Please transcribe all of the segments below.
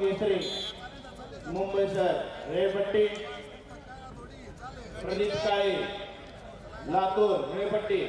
केसरी Mumbai sir रेपट्टी प्रदीप काळे लातूर रेपट्टी.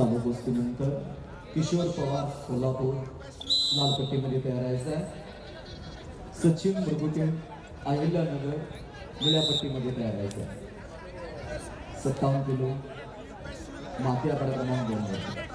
चालू गोष्टीनंतर किशोर पवार सोलापूर लालपट्टीमध्ये तयार आहे. सचिन मृगुटे अहिल्यानगर विड्यापट्टीमध्ये तयार आहे. सत्तावन्न किलो माती आकडा क्रमांक दोन वर.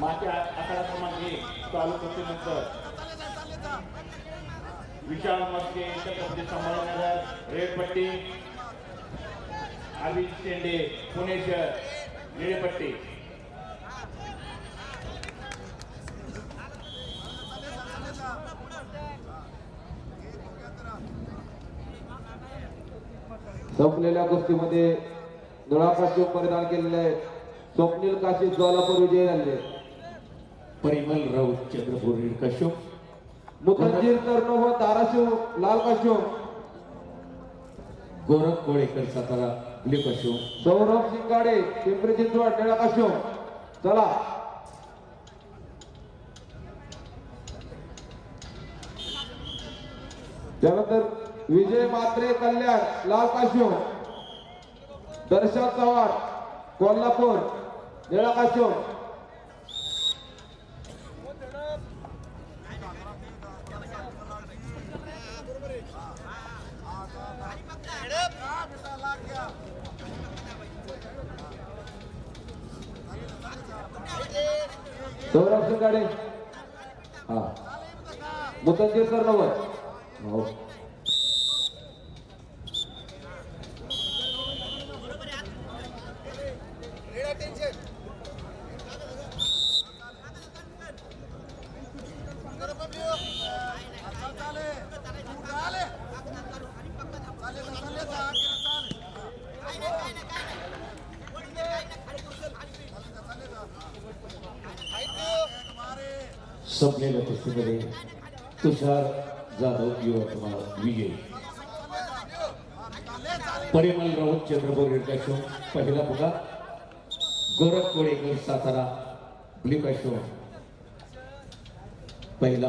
माती आकडा क्रमांक एक चालू कुस्तीनंतर विशाल मस्के छत्रपती संभाजीनगर रेडपट्टी अरविंद शेंडे पुणे शहर निळेपट्टी संपलेल्या कुस्तीमध्ये निळाकाशी परिधान केलेले आहे. स्वप्नील काशी ज्वालापूर विजय झाले. परिमल राऊत चंद्रपूर कश्यप मुखंजीर तरनो व धाराशिव लाल काशो गोरख कोळेकर सातारा ब्ल्यू कश्यप सौरभ शिंगाडे पिंपरी चिंचवड निळा काशो चला. त्यानंतर विजय मात्रे कल्याण लाल काशो दर्शन चव्हाण कोल्हापूर निळा काशो सौरभ गाडे हा. मुतंजीर सर सरनवर हो. संपलेल्या कुस्तीमध्ये तुषार जाधव युवक विजय. परिमल राऊत चंद्रपूर कश्यप पहिला पुकार. गोरख कोळेकर सातारा ब्लिका शो पहिला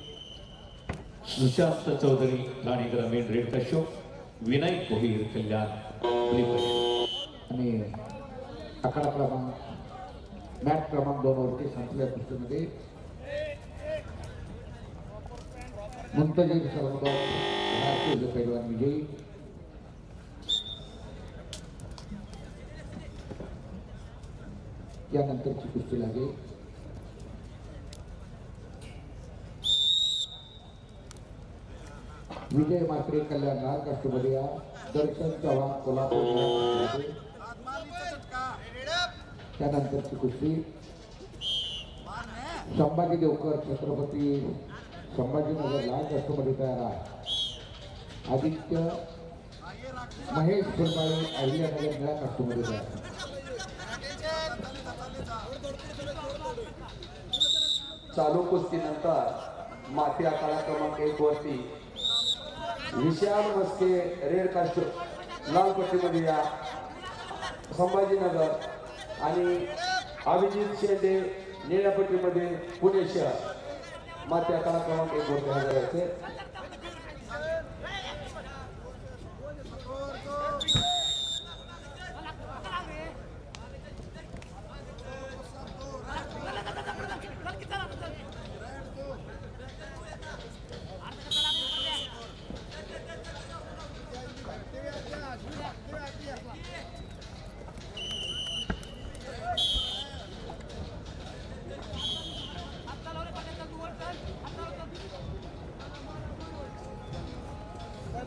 सुशांत चौधरी ठाणे ग्रामीण रेड कश्यप विनायक कोहीर कल्याण आणि आकडा क्रमांक मॅच क्रमांक दोन वरती संपल्या कुस्तीमध्ये मुंतजीर सरवकर पैलवान विजयी. यानंतरची कुस्ती लागेल. विजय मात्रे कल्याण राष्ट्रपती दर्शन चव्हाण कोल्हापूर त्यानंतरची कुस्ती संभाजी देवकर छत्रपती संभाजीनगर लाल राष्ट्रपती तयार आहे आदित्य महेश फुलबाळे अहिल्यानगर निळा राष्ट्रपती तयार आहे. चालू कुस्तीनंतर माती आखाडा क्रमांक एक वरती विशाल मस्के रेड कास्ट लाल पट्टीमध्ये या संभाजीनगर आणि अभिजित शेंडे निळ्या पट्टीमध्ये पुणे शहर. मात्र आखाडा क्रमांक एक वरती हजर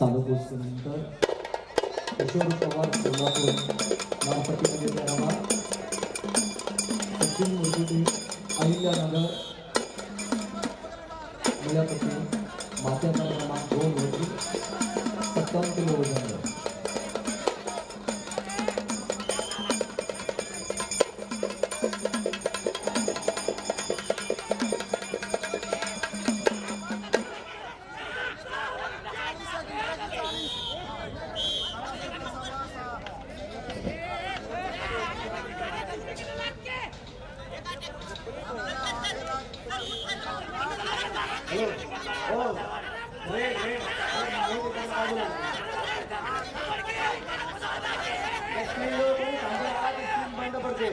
चालू गोष्टीनंतर किशोर पवार कोल्हापूर लालपट्टीमध्ये तयारा सचिन मुरगुडी अहिल्यानगर मुलापती मात्याचा क्रमांक दोन होती सत्तावन्न किलो वजन. बंद पडते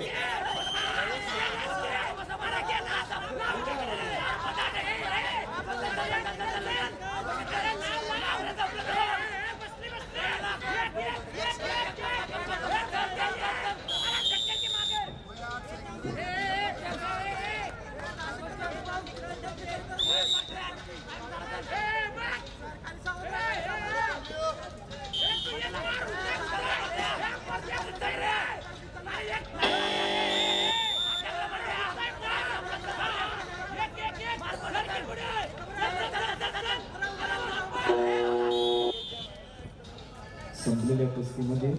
संपलेल्या कुस्तीमध्ये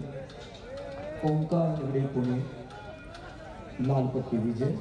ओंकार निगडे पुणे लालपट्टी विजय